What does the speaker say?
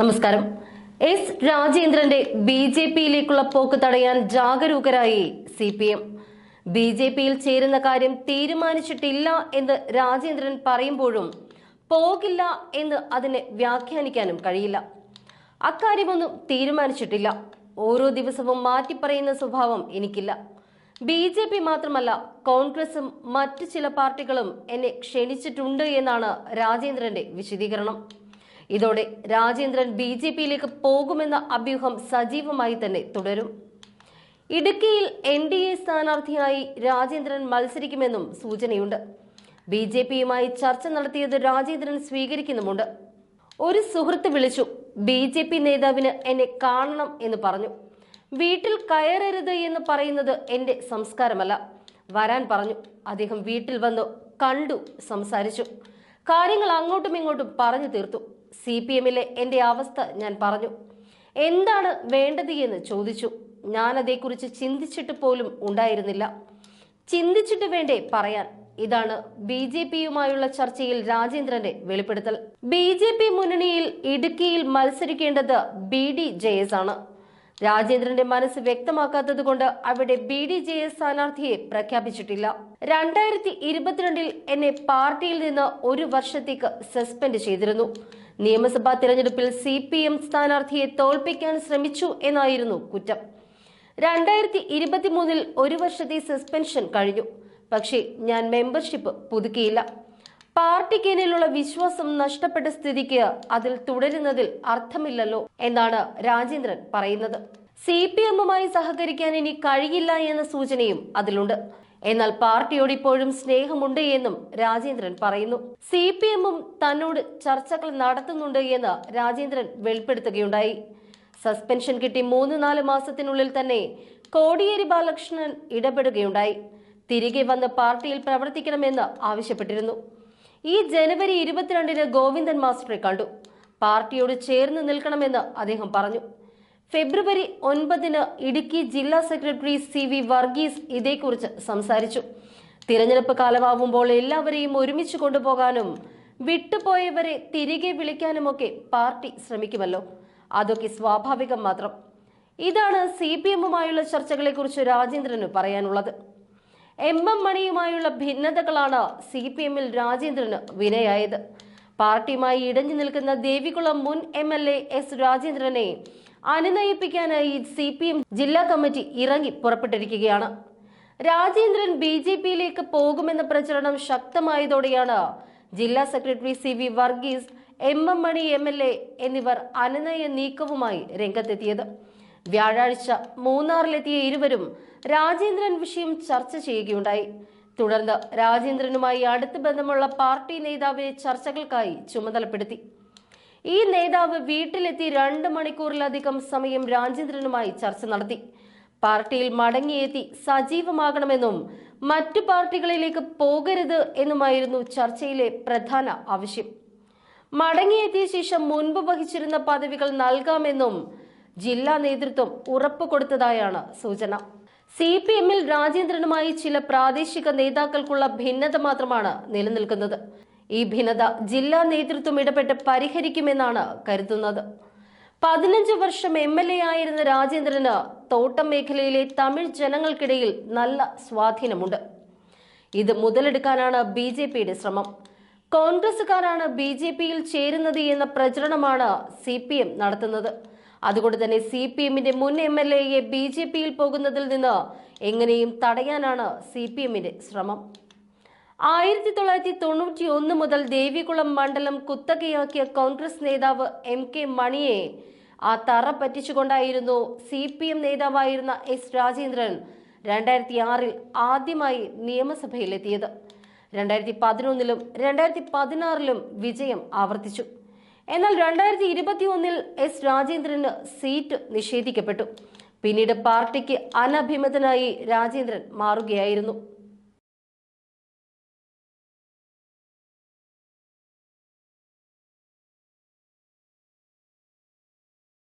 നമസ്കാരം. എസ് രാജേന്ദ്രന്റെ B J പിയിലേക്കുള്ള പോക്ക് തടയാൻ ജാഗരൂകരായി C P M. B J പിയിൽ ചേരുന്ന കാര്യം തീരുമാനിച്ചിട്ടില്ല എന്ന് രാജേന്ദ്രൻ പറയുമ്പോഴും പോകില്ല എന്ന് അതിനെ വ്യാഖ്യാനിക്കാനും കഴിയില്ല. അക്കാര്യമൊന്നും തീരുമാനിച്ചിട്ടില്ല. ഓരോ ദിവസവും മാറ്റിപ്പറയുന്ന സ്വഭാവം എനിക്കില്ല. ബി ജെ പി മാത്രമല്ല കോൺഗ്രസും മറ്റു ചില പാർട്ടികളും എന്നെ ക്ഷണിച്ചിട്ടുണ്ട് എന്നാണ് രാജേന്ദ്രന്റെ വിശദീകരണം. ഇതോടെ രാജേന്ദ്രൻ ബി ജെ പിയിലേക്ക് പോകുമെന്ന അഭ്യൂഹം സജീവമായി തന്നെ തുടരും. ഇടുക്കിയിൽ എൻ ഡി എ സ്ഥാനാർത്ഥിയായി രാജേന്ദ്രൻ മത്സരിക്കുമെന്നും സൂചനയുണ്ട്. ബി ജെ പിയുമായി ചർച്ച നടത്തിയത് രാജേന്ദ്രൻ സ്വീകരിക്കുന്നുമുണ്ട്. ഒരു സുഹൃത്ത് വിളിച്ചു ബി ജെ പി നേതാവിന് എന്നെ കാണണം എന്ന് പറഞ്ഞു. വീട്ടിൽ കയറരുത് എന്ന് പറയുന്നത് എന്റെ സംസ്കാരമല്ല. വരാൻ പറഞ്ഞു. അദ്ദേഹം വീട്ടിൽ വന്നു കണ്ടു സംസാരിച്ചു. കാര്യങ്ങൾ അങ്ങോട്ടും ഇങ്ങോട്ടും പറഞ്ഞു തീർത്തു. സി പി എമ്മിലെ എന്റെ അവസ്ഥ ഞാൻ പറഞ്ഞു. എന്താണ് വേണ്ടത് എന്ന് ചോദിച്ചു. ഞാൻ അതേക്കുറിച്ച് ചിന്തിച്ചിട്ട് പോലും ഉണ്ടായിരുന്നില്ല. ചിന്തിച്ചിട്ട് വേണ്ടേ പറയാൻ. ഇതാണ് ബി ജെ പിയുമായുള്ള ചർച്ചയിൽ രാജേന്ദ്രന്റെ വെളിപ്പെടുത്തൽ. ബി ജെ പി മുന്നണിയിൽ ഇടുക്കിയിൽ മത്സരിക്കേണ്ടത് ബി ഡി ജെ എസ് ആണ്. രാജേന്ദ്രന്റെ മനസ്സ് വ്യക്തമാക്കാത്തത് കൊണ്ട് അവിടെ ബി ഡി ജെ എസ് സ്ഥാനാർത്ഥിയെ പ്രഖ്യാപിച്ചിട്ടില്ല. രണ്ടായിരത്തി ഇരുപത്തിരണ്ടിൽ എന്നെ പാർട്ടിയിൽ നിന്ന് ഒരു വർഷത്തേക്ക് സസ്പെൻഡ് ചെയ്തിരുന്നു. നിയമസഭാ തിരഞ്ഞെടുപ്പിൽ സി പി എം സ്ഥാനാർത്ഥിയെ തോൽപ്പിക്കാൻ ശ്രമിച്ചു എന്നായിരുന്നു കുറ്റം. രണ്ടായിരത്തി ഇരുപത്തിമൂന്നിൽ ഒരു വർഷത്തെ സസ്പെൻഷൻ കഴിഞ്ഞു. പക്ഷേ ഞാൻ മെമ്പർഷിപ്പ് പുതുക്കിയില്ല. പാർട്ടിക്കേനിലുള്ള വിശ്വാസം നഷ്ടപ്പെട്ട സ്ഥിതിക്ക് അതിൽ തുടരുന്നതിൽ അർത്ഥമില്ലല്ലോ എന്നാണ് രാജേന്ദ്രൻ പറയുന്നത്. സി പി എമ്മുമായി സഹകരിക്കാൻ ഇനി കഴിയില്ല എന്ന സൂചനയും അതിലുണ്ട്. എന്നാൽ പാർട്ടിയോട് ഇപ്പോഴും സ്നേഹമുണ്ട് എന്നും രാജേന്ദ്രൻ പറയുന്നു. സി പി എമ്മും തന്നോട് ചർച്ചകൾ നടത്തുന്നുണ്ട് എന്ന് രാജേന്ദ്രൻ വെളിപ്പെടുത്തുകയുണ്ടായി. സസ്പെൻഷൻ കിട്ടി മൂന്ന് നാല് മാസത്തിനുള്ളിൽ തന്നെ കോടിയേരി ബാലകൃഷ്ണൻ ഇടപെടുകയുണ്ടായി. തിരികെ വന്ന് പാർട്ടിയിൽ പ്രവർത്തിക്കണമെന്ന് ആവശ്യപ്പെട്ടിരുന്നു. ഈ ജനുവരി ഇരുപത്തിരണ്ടിന് ഗോവിന്ദൻ മാസ്റ്ററെ കണ്ടു. പാർട്ടിയോട് ചേർന്ന് നിൽക്കണമെന്ന് അദ്ദേഹം പറഞ്ഞു. ഫെബ്രുവരി ഒൻപതിന് ഇടുക്കി ജില്ലാ സെക്രട്ടറി സി വി വർഗീസ് ഇതേക്കുറിച്ച് സംസാരിച്ചു. തിരഞ്ഞെടുപ്പ് കാലമാവുമ്പോൾ എല്ലാവരെയും ഒരുമിച്ച് കൊണ്ടുപോകാനും വിട്ടുപോയവരെ തിരികെ വിളിക്കാനുമൊക്കെ പാർട്ടി ശ്രമിക്കുമല്ലോ. അതൊക്കെ സ്വാഭാവികം മാത്രം. ഇതാണ് സി പി എമ്മുമായുള്ള ചർച്ചകളെക്കുറിച്ച് രാജേന്ദ്രന് പറയാനുള്ളത്. എം എം മണിയുമായുള്ള ഭിന്നതകളാണ് സി പി എമ്മിൽ രാജേന്ദ്രന് വിനയായത്. പാർട്ടിയുമായി ഇടഞ്ഞു നിൽക്കുന്ന ദേവികുളം മുൻ എം എൽ എ എസ് രാജേന്ദ്രനെ അനുനയിപ്പിക്കാനായി സി പി എം ജില്ലാ കമ്മിറ്റി ഇറങ്ങി പുറപ്പെട്ടിരിക്കുകയാണ്. രാജേന്ദ്രൻ ബി ജെ പിയിലേക്ക് പോകുമെന്ന പ്രചരണം ശക്തമായതോടെയാണ് ജില്ലാ secretary C V Varghese M M Mani M L A എന്നിവർ അനുനയ നീക്കവുമായി രംഗത്തെത്തിയത്. വ്യാഴാഴ്ച മൂന്നാറിലെത്തിയ ഇരുവരും രാജേന്ദ്രൻ വിഷയം ചർച്ച ചെയ്യുകയുണ്ടായി. തുടർന്ന് രാജേന്ദ്രനുമായി അടുത്ത ബന്ധമുള്ള പാർട്ടി നേതാവിനെ ചർച്ചകൾക്കായി ചുമതലപ്പെടുത്തി. ഈ നേതാവ് വീട്ടിലെത്തി രണ്ട് മണിക്കൂറിലധികം സമയം രാജേന്ദ്രനുമായി ചർച്ച നടത്തി. പാർട്ടിയിൽ മടങ്ങിയെത്തി സജീവമാകണമെന്നും മറ്റു പാർട്ടികളിലേക്ക് പോകരുത് എന്നുമായിരുന്നു ചർച്ചയിലെ പ്രധാന ആവശ്യം. മടങ്ങിയെത്തിയ ശേഷം മുൻപ് വഹിച്ചിരുന്ന പദവികൾ നൽകാമെന്നും ജില്ലാ നേതൃത്വം ഉറപ്പു കൊടുത്തതായാണ് സൂചന. സി പി എമ്മിൽ രാജേന്ദ്രനുമായി ചില പ്രാദേശിക നേതാക്കൾക്കുള്ള ഭിന്നത മാത്രമാണ് നിലനിൽക്കുന്നത്. ഈ ഭിന്നത ജില്ലാ നേതൃത്വം ഇടപെട്ട് പരിഹരിക്കുമെന്നാണ് കരുതുന്നത്. പതിനഞ്ച് വർഷം എം എൽ എ ആയിരുന്ന രാജേന്ദ്രന് തോട്ടം മേഖലയിലെ തമിഴ് ജനങ്ങൾക്കിടയിൽ നല്ല സ്വാധീനമുണ്ട്. ഇത് മുതലെടുക്കാനാണ് ബി ജെ പിയുടെ ശ്രമം. കോൺഗ്രസുകാരാണ് ബി ജെ പിയിൽ ചേരുന്നത് എന്ന പ്രചരണമാണ് സി പി എം നടത്തുന്നത്. അതുകൊണ്ട് തന്നെ സി പി എമ്മിന്റെ മുൻ എം എൽ എയെ ബി ജെ പിയിൽ പോകുന്നതിൽ നിന്ന് എങ്ങനെയും തടയാനാണ് സി പി എമ്മിന്റെ ശ്രമം. ആയിരത്തി തൊള്ളായിരത്തി തൊണ്ണൂറ്റി ഒന്ന് മുതൽ ദേവികുളം മണ്ഡലം കുത്തകയാക്കിയ കോൺഗ്രസ് നേതാവ് എം കെ മണിയെ ആ തറ പറ്റിച്ചുകൊണ്ടായിരുന്നു സി പി എം നേതാവായിരുന്ന എസ് രാജേന്ദ്രൻ രണ്ടായിരത്തി ആറിൽ ആദ്യമായി നിയമസഭയിലെത്തിയത്. രണ്ടായിരത്തി പതിനൊന്നിലും രണ്ടായിരത്തി പതിനാറിലും വിജയം ആവർത്തിച്ചു. എന്നാൽ രണ്ടായിരത്തി ഇരുപത്തി ഒന്നിൽ എസ് രാജേന്ദ്രന് സീറ്റ് നിഷേധിക്കപ്പെട്ടു. പിന്നീട് പാർട്ടിക്ക് അനഭിമതനായി രാജേന്ദ്രൻ മാറുകയായിരുന്നു.